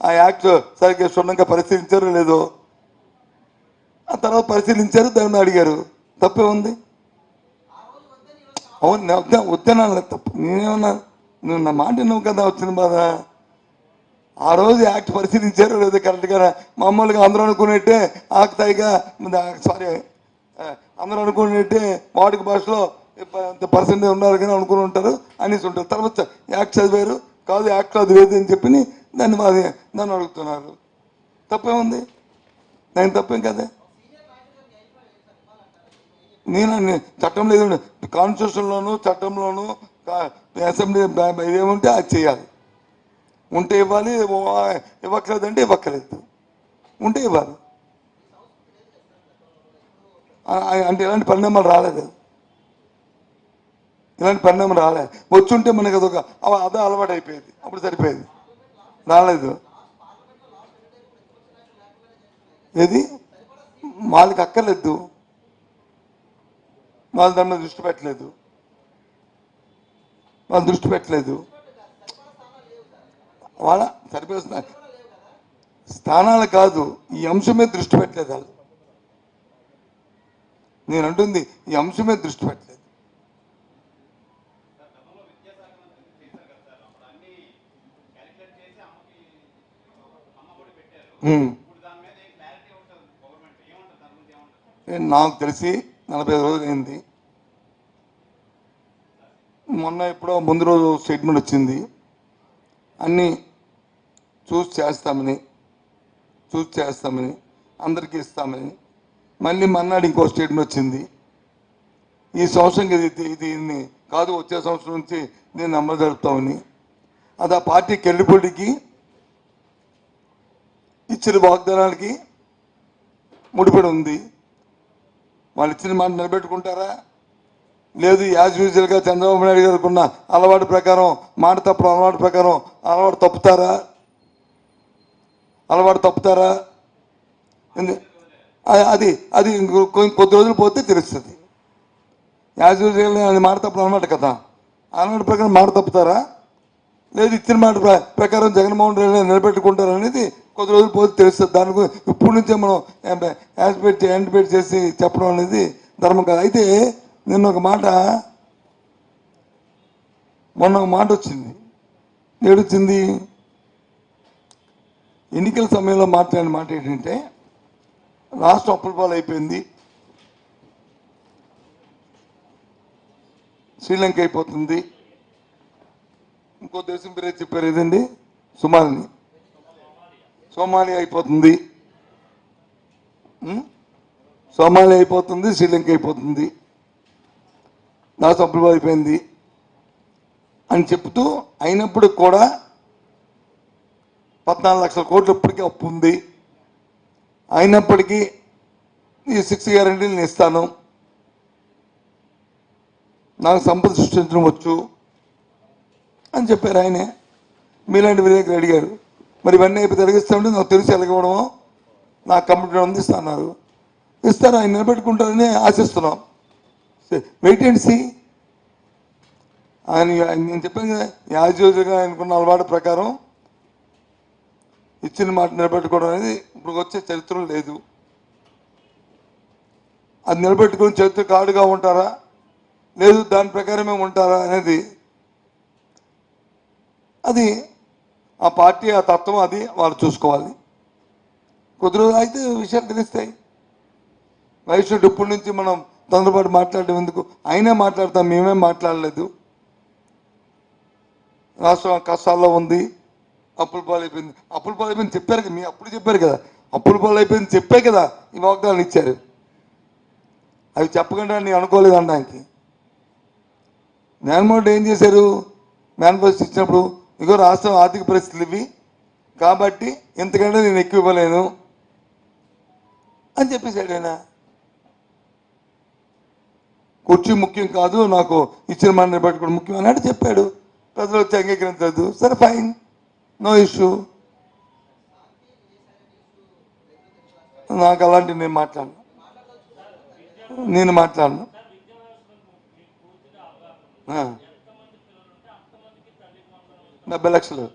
ఆ యాక్ట్ సరిగ్గా క్షుణ్ణంగా పరిశీలించారో లేదో? ఆ తర్వాత పరిశీలించారు దాన్ని అడిగారు. తప్పే ఉంది? అవును వద్దా వద్దనా తప్పు. నేనేమన్నా నువ్వు నా మాట నువ్వు కదా వచ్చిన బాధ? ఆ రోజు యాక్ట్ పరిశీలించారు లేదా కరెక్ట్గా మామూలుగా అందరూ అనుకున్నట్టే ఆకుతాయిగా సారీ అందరూ అనుకున్నట్టే వాడుక భాషలో పర్సెంటేజ్ ఉన్నారు కానీ అనుకుని ఉంటారు అనేసి ఉంటారు. తర్వాత యాక్ట్ చదివారు. కాదు యాక్ట్ అది లేదు అని చెప్పి నన్ను మాది దాన్ని అడుగుతున్నారు. తప్పేముంది? నేను తప్పేం కదా? నేను చట్టం లేదు. కాన్స్టిట్యూషన్లోను చట్టంలోను అసెంబ్లీ ఏముంటే అది చేయాలి. ఉంటే ఇవ్వాలి ఇవ్వక్కర్లేదు అంటే ఇవ్వక్కర్లేదు. ఉంటే ఇవ్వాలి. అంటే ఇలాంటి పరిణామాలు రాలేదు. ఇలాంటి పరిణామం రాలేదు వచ్చి ఉంటే మనకి అదొక అదే అలవాటు అయిపోయేది అప్పుడు సరిపోయేది. రాలేదు. ఏది? వాళ్ళకి అక్కర్లేదు. వాళ్ళ దాని మీద దృష్టి పెట్టలేదు. వాళ్ళు దృష్టి పెట్టలేదు. వాళ్ళ సరిపోతున్నా స్థానాలు కాదు ఈ అంశం మీద దృష్టి పెట్టలేదు వాళ్ళు. నేను అంటుంది ఈ అంశం మీద దృష్టి పెట్టలేదు ఉమ్. ఏ, నాకు తెలిసి నలభై ఐదు రోజులు అయింది. మొన్న ఎప్పుడో ముందు రోజు స్టేట్మెంట్ వచ్చింది. అన్నీ చూసి చేస్తామని చూసి చేస్తామని అందరికీ ఇస్తామని. మళ్ళీ మన్నాడు ఇంకో స్టేట్మెంట్ వచ్చింది. ఈ సంవత్సరం ఇది దీన్ని కాదు వచ్చే సంవత్సరం నుంచి నేను అమలు జరుపుతామని. అది ఆ పార్టీ కెళ్ళిపోటీకి ఇచ్చిన వాగ్దానానికి ముడిపడి ఉంది వాళ్ళు ఇచ్చిన మాట నిలబెట్టుకుంటారా? లేదు యాజ్ యూజువల్గా చంద్రబాబు నాయుడు గారికి ఉన్న అలవాటు ప్రకారం మాట తప్పుడు అలవాటు ప్రకారం అలవాటు తప్పుతారా? అలవాటు తప్పుతారా? అది అది కొద్ది రోజులు పోతే తెలుస్తుంది. యాజ్ యూజువల్ అది మాట తప్పుడు అనమాట కదా. అలవాటు ప్రకారం మాట తప్పుతారా? లేదు ఇచ్చిన మాట ప్ర- ప్రకారం జగన్మోహన్ రెడ్డి నిలబెట్టుకుంటారా అనేది కొద్ది రోజులు పోతే తెలుస్తుంది. దాని గురించి ఇప్పటి నుంచే మనం యాక్టివేట్ యాంటిపేట్ చేసి చెప్పడం అనేది ధర్మం కాదు. అయితే నిన్న ఒక మాట మొన్న ఒక మాట వచ్చింది. ఏడొచ్చింది? ఎన్నికల సమయంలో మాట్లాడిన మాట ఏంటంటే రాష్ట్రం అప్పుల అయిపోయింది శ్రీలంక అయిపోతుంది. ఇంకో దేశం పేరే చెప్పారు ఏదండి? సుమాలిని. సోమాలి అయిపోతుంది. సోమాలి అయిపోతుంది శ్రీలంక అయిపోతుంది. నా సభ్యులు అయిపోయింది అని చెప్తూ అయినప్పుడు కూడా పద్నాలుగు లక్షల కోట్లు ఇప్పటికీ అప్పు ఉంది. అయినప్పటికీ ఈ సిక్స్ గ్యారంటీలు నేను ఇస్తాను. నాకు సంపద సృష్టించడం వచ్చు అని చెప్పారు ఆయనే. మీలాంటి విలేకరు అడిగారు. మరి ఇవన్నీ అయిపోయి తిరిగిస్తామంటే నాకు తెలిసి ఎలగవడమో నాకు కంప్యూటర్ ఉంది ఇస్తున్నారు ఇస్తారు ఆయన నిలబెట్టుకుంటారని ఆశిస్తున్నాం. Wait and see. ఆయన నేను చెప్పాను కదా యాజ్ యూజువల్గా ఆయనకున్న అలవాటు ప్రకారం ఇచ్చిన మాట నిలబెట్టుకోవడం అనేది ఇప్పుడు వచ్చే చరిత్ర లేదు. అది నిలబెట్టుకుని చరిత్ర కాడుగా ఉంటారా? లేదు దాని ప్రకారమే ఉంటారా అనేది అది ఆ పార్టీ ఆ తత్వం అది వాళ్ళు చూసుకోవాలి. కొద్ది రోజులు అయితే విషయాలు తెలుస్తాయి. వైశ్యుడు ఇప్పటి నుంచి మనం తొందరపాటు మాట్లాడడం ఎందుకు? అయినా మాట్లాడతాం మేమే మాట్లాడలేదు. రాష్ట్రం కష్టాల్లో ఉంది. అప్పుల పాలైపోయింది. అప్పుల పాలైపోయింది చెప్పారు కదా మీ అప్పుడు చెప్పారు కదా. అప్పుల పాలైపోయింది చెప్పే కదా ఈ వాగ్దానాలు ఇచ్చారు. అవి చెప్పకుండా నేను అనుకోలేదు అనడానికి. జగన్మోహన్ ఏం చేశారు? మేనిఫెస్టో ఇచ్చినప్పుడు ఇగో రాష్ట్రం ఆర్థిక పరిస్థితులు ఇవి. కాబట్టి ఎంతకంటే నేను ఎక్కువ ఇవ్వలేను అని చెప్పేశాడు ఆయన. కుర్చీ ముఖ్యం కాదు నాకు ఇచ్చిన మాట నిలబెట్టుకోవడం ముఖ్యం అన్నట్టు చెప్పాడు. ప్రజలు వచ్చి అంగీకరించలేదు సరే ఫైన్ నో ఇష్యూ నాకు అలాంటి నేను మాట్లాడను. నేను మాట్లాడను. డెబ్బై లక్షలు.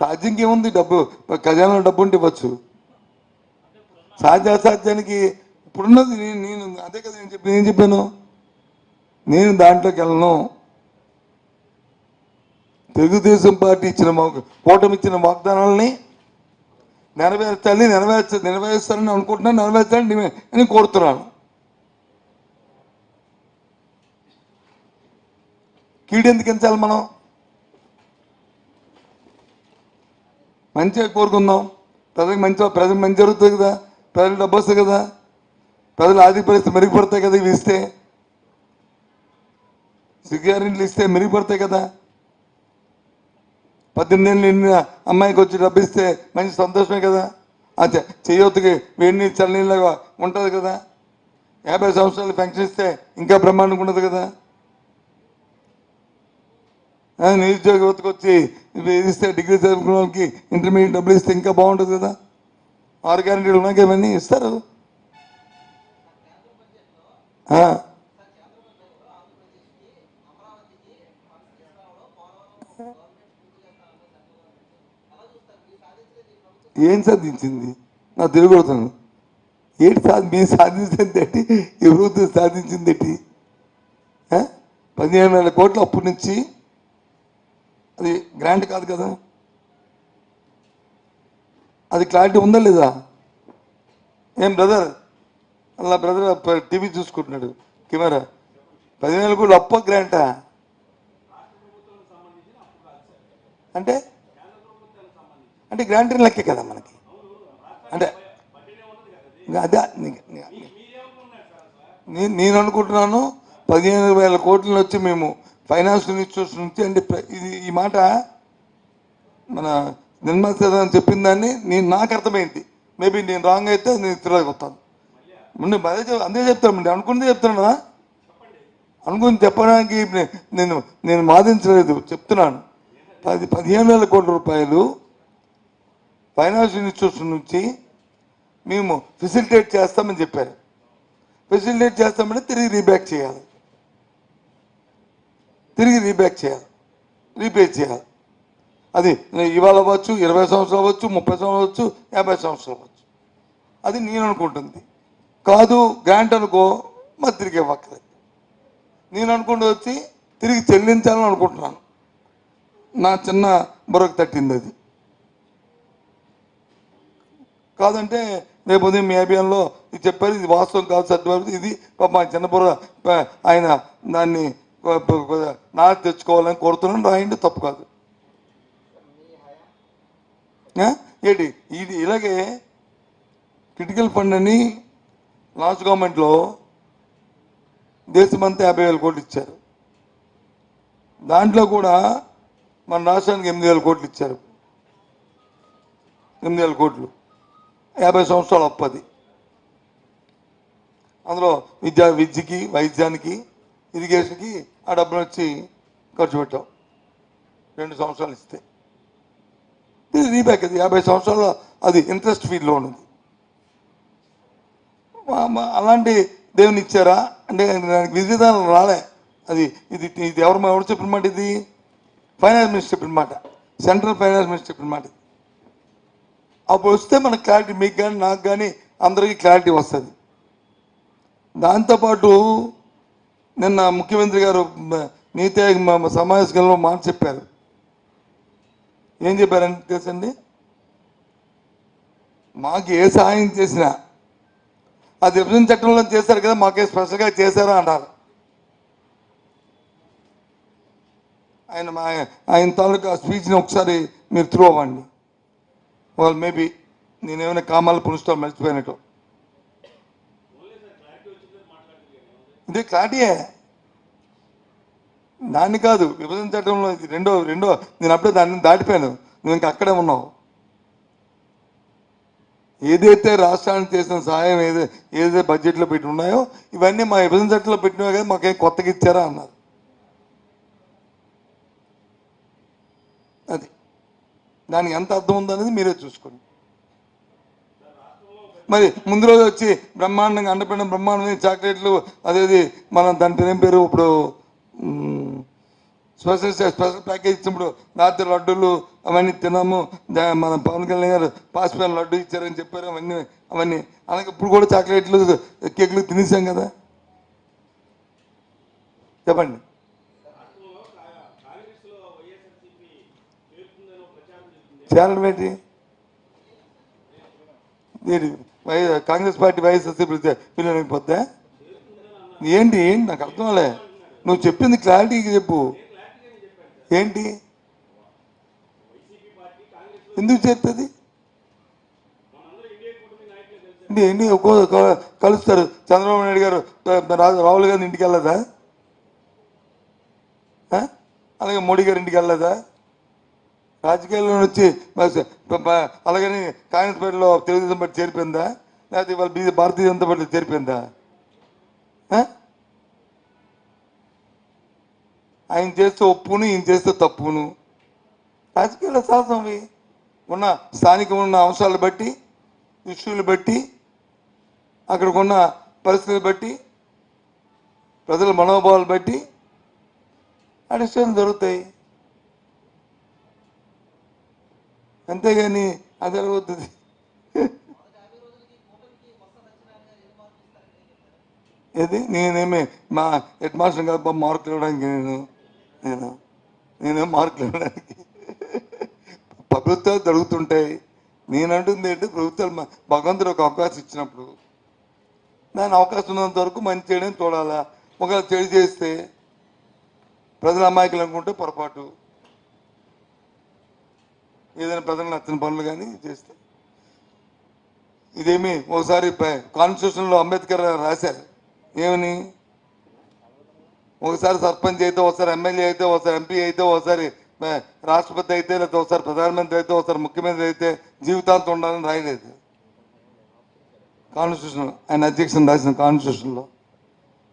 సాధ్యం ఏముంది డబ్బు? ఖజానాలో డబ్బు ఉంటే ఇవ్వచ్చు. సాధ్య అసాధ్యానికి ఇప్పుడున్నది నేను నేను అదే కదా నేను చెప్పి నేను చెప్పాను. నేను దాంట్లోకి వెళ్ళను. తెలుగుదేశం పార్టీ ఇచ్చిన కూటమి ఇచ్చిన వాగ్దానాలని నెరవేర్చాలి నెరవేర్చ నెరవేరుస్తారని అనుకుంటున్నాను నెరవేర్చాలని నేను కోరుతున్నాను. కీడెందుకు ఎంచాలి మనం? మంచిగా కోరుకుందాం. ప్రజలకు మంచి ప్రజలకు మంచి జరుగుతుంది కదా. ప్రజలు డబ్బు వస్తుంది కదా. ప్రజలు ఆర్థిక పరిస్థితి మెరుగుపడతాయి కదా ఇవి ఇస్తే. సిగ్గారింట్లు ఇస్తే మెరుగుపడతాయి కదా. పద్దెనిమిది ఏళ్ళు నిండిన అమ్మాయికి వచ్చి డబ్బు ఇస్తే మంచి సంతోషమే కదా. అచ్చా చేయొత్తుకి వేడి నీళ్ళు చల్లనీళ్ళగా ఉంటుంది కదా. యాభై సంవత్సరాలు పెన్షన్ ఇస్తే ఇంకా బ్రహ్మాండంగా ఉండదు కదా. నిరుద్యోగ యువతకు వచ్చి ఇస్తే డిగ్రీ చదువుకున్న వాళ్ళకి ఇంటర్మీడియట్ డబ్బులు ఇస్తే ఇంకా బాగుంటుంది కదా? ఆరు గ్యారంటీలు ఉన్నాయి ఇవన్నీ ఇస్తారు? ఏం సాధించింది? నా తిరగొడుతాను ఏంటి సాధి మీరు సాధించింది ఏంటి ఈ సాధించింది ఏంటి పదిహేను వేల కోట్ల అప్పు నుంచి అది గ్రాంట్ కాదు కదా? అది క్లారిటీ ఉందా లేదా? ఏం బ్రదర్ అలా బ్రదర్ టీవీ చూసుకుంటున్నాడు. కెమెరా? పదివేల కోట్లు అప్ప గ్రాంటా అంటే? అంటే గ్రాంట్ లెక్కే కదా మనకి. అంటే అదే నేను అనుకుంటున్నాను పదిహేను వేల కోట్ల వచ్చి మేము ఫైనాన్స్ ఇన్స్టిట్యూషన్ నుంచి అంటే ప్ర- ఇది ఈ మాట మన నిర్మలా సీతారామన్ చెప్పిన దాన్ని నేను నాకు అర్థమైంది. మేబీ నేను రాంగ్ అయితే నేను తిరగొస్తాను ముందు అదే అందుకే అందే చెప్తాను అండి చెప్తున్నా అనుకుని చెప్పడానికి నేను నేను వాదించలేదు. చెప్తున్నాను. పది పదిహేను వేల కోట్ల రూపాయలు ఫైనాన్స్ ఇన్స్టిట్యూషన్ నుంచి మేము ఫెసిలిటేట్ చేస్తామని చెప్పారు. ఫెసిలిటేట్ చేస్తామంటే తిరిగి రీబ్యాక్ చేయాలి. తిరిగి రీబ్యాక్ చేయాలి. రీపే చేయాలి. అది ఇవాళ అవ్వచ్చు ఇరవై సంవత్సరాలు అవ్వచ్చు ముప్పై సంవత్సరాలు అవ్వచ్చు యాభై సంవత్సరాలు అవ్వచ్చు. అది నేను అనుకుంటుంది. కాదు గ్రాంట్ అనుకో మరి తిరిగి ఇవ్వక్కర్లేదు. నేను అనుకుంటూ వచ్చి తిరిగి చెల్లించాలని అనుకుంటున్నాను. నా చిన్న బుర్రకు తట్టింది అది. కాదంటే రేపు ఉదయం మీ అభియాన్లో ఇది చెప్పారు ఇది వాస్తవం కాదు సత్యవారు ఇది పాప మా చిన్న బుర్ర ఆయన దాన్ని నాకు తెచ్చుకోవాలని కోరుతున్నాను రాయండి తప్పు కాదు. ఏంటి? ఇది ఇలాగే క్రిటికల్ ఫండ్ అని లాస్ట్ గవర్నమెంట్లో దేశమంతా యాభై వేల కోట్లు ఇచ్చారు. దాంట్లో కూడా మన రాష్ట్రానికి ఎనిమిది వేల కోట్లు ఇచ్చారు. ఎనిమిది వేల కోట్లు. యాభై సంవత్సరాలు అప్పది. అందులో విద్యా విద్యకి వైద్యానికి ఇరిగేషన్కి ఆ డబ్బులు వచ్చి ఖర్చు పెట్టాం. రెండు సంవత్సరాలు ఇస్తే. ఇది రీబ్యాక్ అది యాభై సంవత్సరాలు అది ఇంట్రెస్ట్ ఫీల్డ్లో ఉన్నది. ఉంది మా- అలాంటి దేవుని ఇచ్చారా? అంటే దానికి విధానం రాలే. అది ఇది ఇది ఎవరు ఎవరు చెప్పిన మాట ఇది? ఫైనాన్స్ మినిస్టర్ చెప్పిన మాట. సెంట్రల్ ఫైనాన్స్ మినిస్టర్ చెప్పిన మాట. ఇది. అప్పుడు వస్తే మనకు క్లారిటీ మీకు కానీ నాకు కానీ అందరికీ క్లారిటీ వస్తుంది. దాంతోపాటు నిన్న ముఖ్యమంత్రి గారు నీతి ఆయోగ్ సమావేశంలో మాట చెప్పారు. ఏం చెప్పారని తెలుసండి? మాకు ఏ సహాయం చేసినా అది విభజన చట్టంలో చేశారు కదా మాకే స్పెషల్గా చేశారా అన్నారు ఆయన మా ఆయన తాలూకా స్పీచ్ని ఒకసారి మీరు త్రూ అవ్వండి. వాళ్ళు మేబీ నేనేమైనా కామాలు పులుస్తాను మర్చిపోయినట్టు. ఇదే క్లారిటీయే. దాన్ని కాదు విభజన చట్టంలో ఇది రెండో రెండో నేను అప్పుడే దాన్ని దాటిపోయాను. నువ్వు ఇంకా అక్కడే ఉన్నావు. ఏదైతే రాష్ట్రానికి చేసిన సహాయం ఏదో ఏదైతే బడ్జెట్లో పెట్టి ఉన్నాయో ఇవన్నీ మా విభజన చట్టంలో పెట్టినా కదా మాకేం కొత్తగా ఇచ్చారా అన్నారు. అది. దానికి ఎంత అర్థం ఉందనేది మీరే చూసుకోండి. మరి ముందు రోజు వచ్చి బ్రహ్మాండంగా అండపిండం బ్రహ్మాండం చాక్లెట్లు అదేది మనం దాని పేరు పేరు ఇప్పుడు? స్పెషల్ స్పెషల్ ప్యాకేజ్ ఇచ్చినప్పుడు రాత్రి లడ్డూలు అవన్నీ తిన్నాము. మన పవన్ కళ్యాణ్ గారు పాసిపోయిన లడ్డు ఇచ్చారని చెప్పారు. అవన్నీ అవన్నీ. అలాగే ఇప్పుడు కూడా చాక్లెట్లు కేకులు తినేసాం కదా. చెప్పండి. చేరడం ఏంటి? కాంగ్రెస్ పార్టీ వైఎస్ఆర్సీ పిల్లలకి పొద్దా ఏంటి? ఏంటి? నాకు అర్థం అవ్వలే నువ్వు చెప్పింది క్లారిటీకి చెప్పు. ఏంటి? ఎందుకు చేస్తుంది ఏంటి? కలుస్తారు. చంద్రబాబు నాయుడు గారు రా- రాహుల్ గాంధీ ఇంటికి వెళ్ళదా అలాగే మోడీ గారి ఇంటికి వెళ్ళదా రాజకీయాల్లో వచ్చి అలాగని కాంగ్రెస్ పార్టీలో తెలుగుదేశం పార్టీ చేరిపోయిందా? లేకపోతే ఇవాళ బీజే భారతీయ జనతా పార్టీ చేరిపోయిందా? ఆయన చేస్తే ఒప్పును ఈయన చేస్తే తప్పును. రాజకీయాల సహజం అవి ఉన్న స్థానికంగా ఉన్న అంశాలు బట్టి ఇష్యూలు బట్టి అక్కడికి ఉన్న పరిస్థితులు బట్టి ప్రజల మనోభావాలు బట్టి ఆ డిసిషన్లు జరుగుతాయి. అంతేగాని అది అవుతుంది ఏది? నేనేమి మా హెడ్ మాస్టర్ కాదు మార్కులు ఇవ్వడానికి నేను నేను నేనేం మార్కులు ఇవ్వడానికి. ప్రభుత్వాలు జరుగుతుంటాయి. నేనంటుంది ఏంటి? ప్రభుత్వాలు భగవంతుడు ఒక అవకాశం ఇచ్చినప్పుడు. దాని అవకాశం ఉన్నంత వరకు మంచి చేయడం చూడాలా. ఒకవేళ చెడు చేస్తే ప్రజల అమాయకులు అనుకుంటే పొరపాటు. ఏదైనా ప్రజలకు నచ్చిన పనులు కానీ చేస్తే. ఇదేమి ఒకసారి కాన్స్టిట్యూషన్లో అంబేద్కర్ రాశారు. ఏమని? ఒకసారి సర్పంచ్ అయితే ఒకసారి ఎమ్మెల్యే అయితే ఒకసారి ఎంపీ అయితే ఒకసారి రాష్ట్రపతి అయితే లేకపోతే ఒకసారి ప్రధానమంత్రి అయితే ఒకసారి ముఖ్యమంత్రి అయితే జీవితాంతం ఉండాలని రాయలేదు. కాన్స్టిట్యూషన్ ఆయన అధ్యక్షుని రాసిన కాన్స్టిట్యూషన్లో.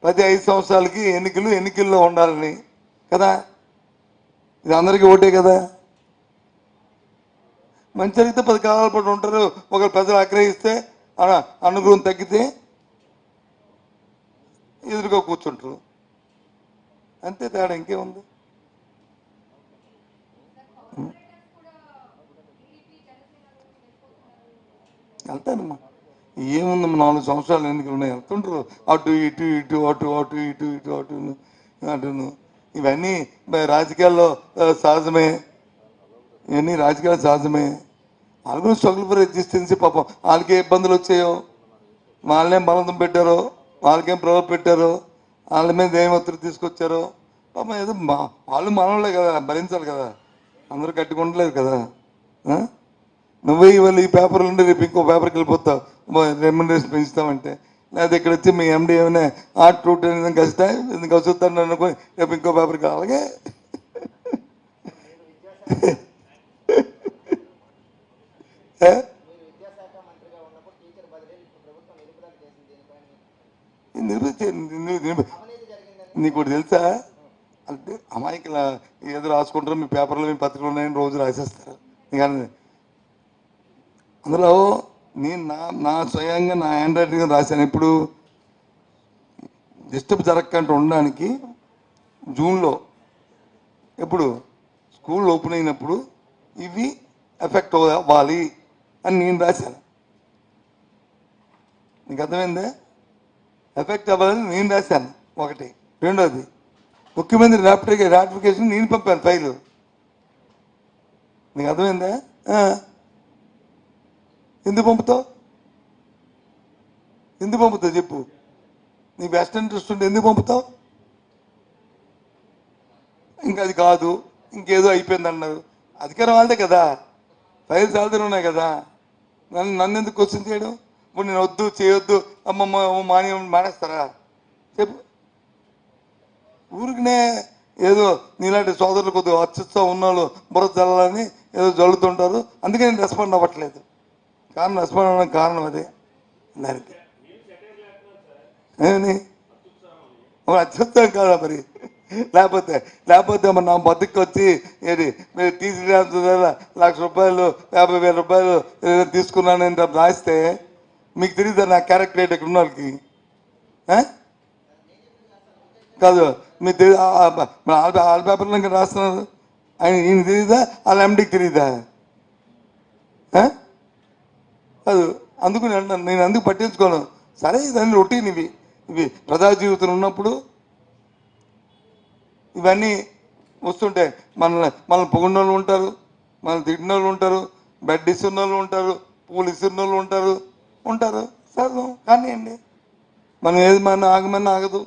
ప్రతి ఐదు సంవత్సరాలకి ఎన్నికలు ఎన్నికల్లో ఉండాలని. కదా? ఇది అందరికీ ఓటే కదా? మంచి జరిగితే పది కాలాల పాటు ఉంటారు. ఒకరు ప్రజలు ఆగ్రహిస్తే అనుగ్రహం తగ్గితే ఎదురుగా కూర్చుంటారు. అంతే తేడా ఇంకేముంది? వెళ్తానమ్మా. ఏముందమ్మా నాలుగు సంవత్సరాలు ఎన్నికలు ఉన్నాయి? వెళ్తుంటారు. అటు ఇటు ఇటు అటు అటు ఇటు ఇటు అటు అటును. ఇవన్నీ రాజకీయాల్లో సహజమే. ఇవన్నీ రాజకీయాలు సహజమే. వాళ్ళు గురించి స్ట్రగుల్ ఫర్ ఎగ్జిస్టెన్స్ పాపం. వాళ్ళకి ఏ ఇబ్బందులు వచ్చాయో వాళ్ళేం బలవంతం పెట్టారో వాళ్ళకేం ప్రభావం పెట్టారో వాళ్ళ మీద ఏం ఒత్తిడి తీసుకొచ్చారో పాపం ఏదో మా వాళ్ళు మనోళ్ళే కదా భరించాలి కదా. అందరూ కట్టుకుంటలేదు కదా. నువ్వే ఇవాళ ఈ పేపర్లు ఉండి రేపు ఇంకో పేపర్కి వెళ్ళిపోతావు. రెమ్యునరేషన్ పెంచుతామంటే. లేదా ఇక్కడ వచ్చి మీ ఎండి ఏమైనా ఆర్ట్ రూట్ అనేది కసితా ఎందుకు వస్తుంటాను రేపు ఇంకో పేపర్కి అలాగే ఏ? విద్యాశాఖ మంత్రిగా ఉన్నప్పుడు టీచర్ బదిలీ ప్రభుత్వం నిలుపుదల చేసింది దీనిపైన నిరూపించే ని- ని- అవినీతి జరిగిందని నీకు తెలుసా? అంటే అమాయకుల ఏదో రాసుకుంటారు మీ పేపర్లో మీ పత్రికలు ఉన్నాయని రోజు రాసేస్తారు. కానీ అందులో నేను నా నా స్వయంగా నా హ్యాండ్ రైటింగ్ రాశాను. ఇప్పుడు డిస్టర్బ్ జరగకుండా ఉండడానికి జూన్లో. ఎప్పుడు? స్కూల్ ఓపెన్ అయినప్పుడు ఇవి ఎఫెక్ట్ అవ్వాలి. అని నేను రాశాను. నీకు అర్థమైందే? ఎఫెక్ట్ అవ్వాలని నేను రాశాను ఒకటి. రెండోది ముఖ్యమంత్రి రాప్టికే రాటిఫికేషన్ నేను పంపాను ఫైలు నీకు అర్థమైందా? ఎందుకు పంపుతావు? ఎందుకు పంపుతావు చెప్పు. నీ బెస్ట్ ఇంట్రెస్ట్ ఉంటే ఎందుకు పంపుతావు? ఇంకా అది కాదు ఇంకేదో అయిపోయింది అన్నారు అధికారం వాళ్ళదే కదా. ఫైల్స్ వాళ్ళదే ఉన్నాయి కదా. నన్ను నన్ను ఎందుకు క్వశ్చన్ చేయడం? ఇప్పుడు నేను వద్దు చేయొద్దు అమ్మమ్మ మాని మానేస్తారా? చెప్పు. ఊరికనే ఏదో నీలాంటి సోదరులు కొద్దిగా అత్యుత్సవం ఉన్నవాళ్ళు బుర్ర చల్లాలని ఏదో జల్లుతుంటారు. అందుకే నేను రెస్పాండ్ అవ్వట్లేదు. కారణం రెస్పాండ్ అవ్వడం కారణం అదే. దానికి. ఏమని? ఒక అత్యుత్సవం కాదా మరి? లేకపోతే లేకపోతే మరి నా బతుకు వచ్చి ఏంటి మీరు టీసీ లక్ష రూపాయలు యాభై వేల రూపాయలు ఏదో తీసుకున్నానని రేపు రాస్తే మీకు తెలియదు నా క్యారెక్టర్ ఏంటి ఇక్కడ ఉన్న వాళ్ళకి? కాదు మీకు తెలియదు ఆల్ పేపర్లో ఇంకా రాస్తున్నారు. ఆయన ఈయన తెలియదా వాళ్ళ ఎండికి తెలియదా కాదు అందుకు నేను నేను అందుకు పట్టించుకోను. సరే ఇదన్నీ రొటీన్ ఇవి. ఇవి ప్రజా జీవితంలో ఉన్నప్పుడు ఇవన్నీ వస్తుంటాయి. మన మనల్ని పొగిడిన వాళ్ళు ఉంటారు మనల్ని తిట్టిన వాళ్ళు ఉంటారు బెడ్ ఇస్తున్న వాళ్ళు ఉంటారు పూలు ఇస్తున్న వాళ్ళు ఉంటారు. ఉంటారు సరే కానివ్వండి మనం ఏది మన ఆగమన్నా ఆగదు.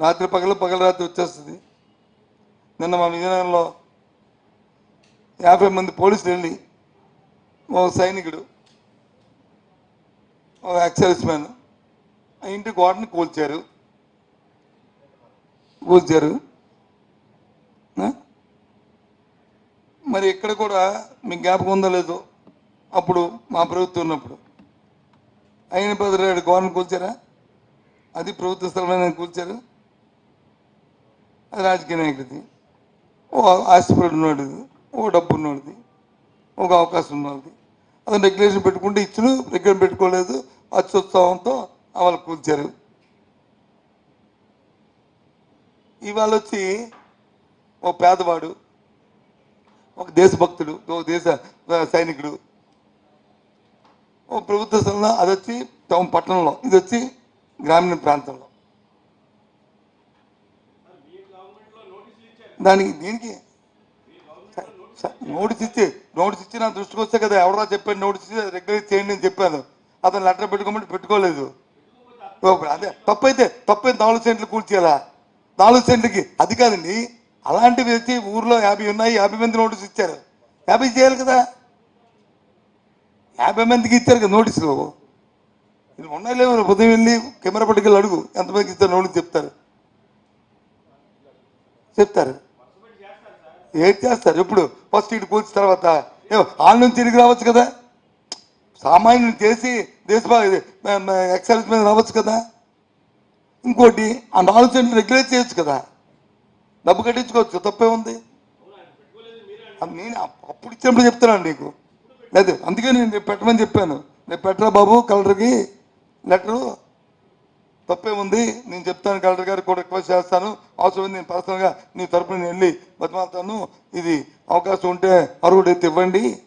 రాత్రి పగలు పగల రాత్రి వచ్చేస్తుంది. నిన్న మా విజయనగరంలో యాభై మంది పోలీసులు వెళ్ళి ఒక సైనికుడు ఒక ఎక్సైజ్ మ్యాన్ ఆ ఇంటి గోడని కూల్చారు. కూర్చారు మరి ఇక్కడ కూడా మీకు జ్ఞాపకం ఉందో లేదో అప్పుడు మా ప్రభుత్వం ఉన్నప్పుడు. అయిన పదరాడు గోడని కూల్చారా? అది ప్రభుత్వ స్థలమైన కూల్చారు. అది రాజకీయ నాయకుడిది. ఓ ఆస్తిపడి ఉన్నది ఓ డబ్బు ఉన్నది ఒక అవకాశం ఉన్నది అతను రెగ్యులేషన్ పెట్టుకుంటే ఇచ్చును రెగ్యులేషన్ పెట్టుకోలేదు. అత్యుత్సాహంతో వాళ్ళు కూల్చారు. ఇవాళ వచ్చి ఒక పేదవాడు ఒక దేశభక్తుడు ఒక దేశ సైనికుడు ఒక ప్రభుత్వ సంఘం అది వచ్చి టౌన్ పట్టణంలో ఇది వచ్చి గ్రామీణ ప్రాంతంలో. దానికి దీనికి నోటీస్ ఇచ్చి నోటీస్ ఇచ్చి నా దృష్టికి వస్తే కదా ఎవడరా చెప్పాడు నోటీస్ ఇచ్చి రెగ్యులేట్ చేయండి అని చెప్పాను. అతను లెటర్ పెట్టుకోమంటే పెట్టుకోలేదు. అదే తప్పైతే తప్పైతే నాలుగు సెంట్లు కూల్చేయాలా? నాలుగు సెంట్లకి. అది కాదండి అలాంటివి వచ్చి ఊర్లో యాభై ఉన్నాయి యాభై మంది నోటీస్ ఇచ్చారు. యాభై చేయాలి కదా. యాభై మందికి ఇచ్చారు కదా నోటీసులు. ఇది ఉన్నాయి లేవు ఉదయం వెళ్ళి కెమెరా పట్టుకెళ్ళి అడుగు. ఎంతమందికి ఇస్తారు నోటీస్ చెప్తారు. చెప్తారు. ఏం చేస్తారు? ఎప్పుడు? ఫస్ట్ ఇటు కూర్చిన తర్వాత. ఏ, వాళ్ళ నుంచి తిరిగి రావచ్చు కదా. సామాన్యుని చేసి దేశ ఎక్సైజ్ మీద రావచ్చు కదా. ఇంకోటి ఆ నాలుగు సెంట్లు రెగ్యులేట్ చేయొచ్చు కదా. డబ్బు కట్టించుకోవచ్చు తప్పే ఉంది. అది నేను అప్పుడు ఇచ్చినప్పుడు చెప్తున్నాను నీకు. లేదు అందుకే నేను పెట్టమని చెప్పాను. నేను పెట్టరా బాబు కలెక్టర్కి లెటరు? తప్పే ఉంది నేను చెప్తాను కలెక్టర్ గారికి కూడా రిక్వెస్ట్ చేస్తాను. అవసరం నేను పర్సనల్గా నీ తరపున నేను వెళ్ళి బతిమాలతాను. ఇది అవకాశం ఉంటే అరుగుడు ఇవ్వండి.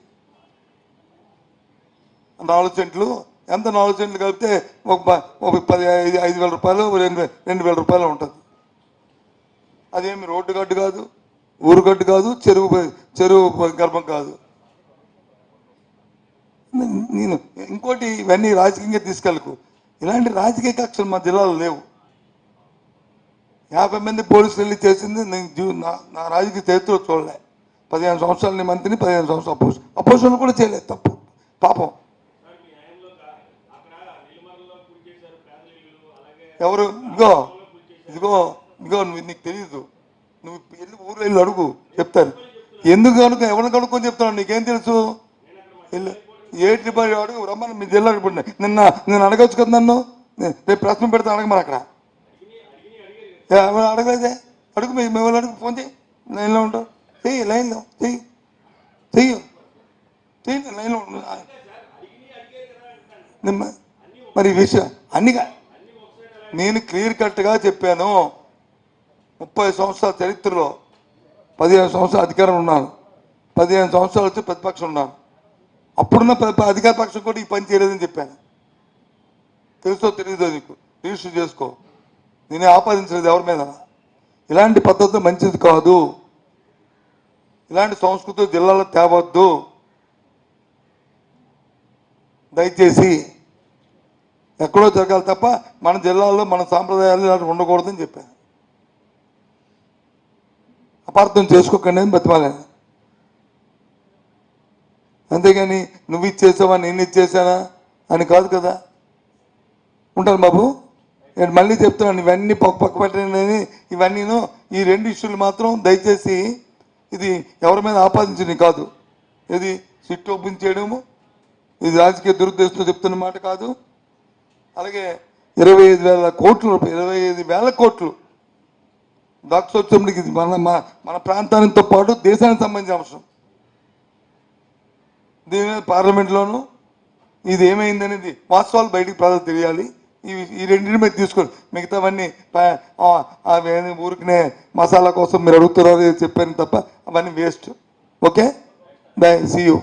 నాలుగు సెంట్లు ఎంత నాలుగు సెంట్లు కలిపితే ఒక ఒక పది ఐదు ఐదు వేల రూపాయలు రెండు రెండు వేల రూపాయలు ఉంటుంది. అదేమి రోడ్డు గడ్డు కాదు ఊరు గడ్డు కాదు చెరువు చెరువు గర్భం కాదు. నేను ఇంకోటి ఇవన్నీ రాజకీయంగా తీసుకెళ్ళకు. ఇలాంటి రాజకీయ కక్షలు మా జిల్లాలో లేవు. యాభై మంది పోలీసులు వెళ్ళి చేసింది నేను నా నా రాజకీయ చరిత్రలో చూడలే. పదిహేను సంవత్సరాలు నీ మంత్రిని పదిహేను సంవత్సరాలు అపోజిషన్. అపోజిషన్ కూడా చేయలేదు తప్పు. పాపం. ఎవరు? ఇదిగో ఇదిగో ఇదిగో నువ్వు నీకు తెలియదు నువ్వు వెళ్ళి ఊర్లో వెళ్ళి అడుగు చెప్తారు ఎందుకు కనుక ఎవరిని కనుక్కొని చెప్తాను నీకేం తెలుసు? వెళ్ళు ఏటి మరి అడుగు రమ్మని మీ జిల్లా ఇప్పుడు నిన్న నేను అడగచ్చు కదా నన్ను? రేపు ప్రశ్న పెడతాను అడగమని అక్కడ. ఎవరు అడగలేదే? అడుగు మీ మేము అడుగు ఫోన్ చేయి లైన్లో ఉంటావు చెయ్యి లైన్లో చెయ్యి. చెయ్యి. చెయ్యి లైన్లో ఉండు. మరి విషయం అన్ని కా- నేను క్లియర్ కట్గా చెప్పాను. ముప్పై సంవత్సరాల చరిత్రలో పదిహేను సంవత్సరాలు అధికారం ఉన్నాను. పదిహేను సంవత్సరాలు వచ్చి ప్రతిపక్షం ఉన్నాను. అప్పుడున్న ప్ర- అధికార పక్షం కూడా ఈ పని చేయలేదని చెప్పాను. తెలుసో తెలియదో నీకు? రిజిస్టర్ చేసుకో. నేనే ఆపాదించలేదు ఎవరి మీద. ఇలాంటి పద్ధతి మంచిది కాదు. ఇలాంటి సంస్కృతి జిల్లాలో తేవద్దు. దయచేసి ఎక్కడో జరగాలి తప్ప మన జిల్లాలో మన సాంప్రదాయాలు ఇలాంటివి ఉండకూడదని చెప్పాను. అపార్థం చేసుకోకండి అని బతిమాలాను అంతేగాని నువ్వు ఇచ్చేసావా నేను ఇచ్చేసానా అని కాదు కదా. ఉంటాను బాబు? నేను మళ్ళీ చెప్తున్నాను ఇవన్నీ పక్క పక్క పెట్టని ఇవన్నీను ఈ రెండు ఇష్యూలు మాత్రం దయచేసి ఇది ఎవరి మీద ఆపాదించింది కాదు. ఇది సిట్ ఓపెన్ చేయడము ఇది రాజకీయ దురుద్దేశంతో చెప్తున్న మాట కాదు. అలాగే ఇరవై ఐదు వేల కోట్లు ఇరవై ఐదు వేల కోట్లు దాక్షోత్సవంకి ఇది మన మన మన ప్రాంతానితో పాటు దేశానికి సంబంధించిన అంశం దీని మీద పార్లమెంట్లోనూ ఇది ఏమైందనేది వాస్తవాలు బయటికి ప్రజలు తెలియాలి. ఈ ఈ రెండింటి మీద తీసుకోండి. మిగతావన్నీ ఊరికినే మసాలా కోసం మీరు అడుగుతున్నారు చెప్పాను తప్ప అవన్నీ waste. Okay? Bye see you.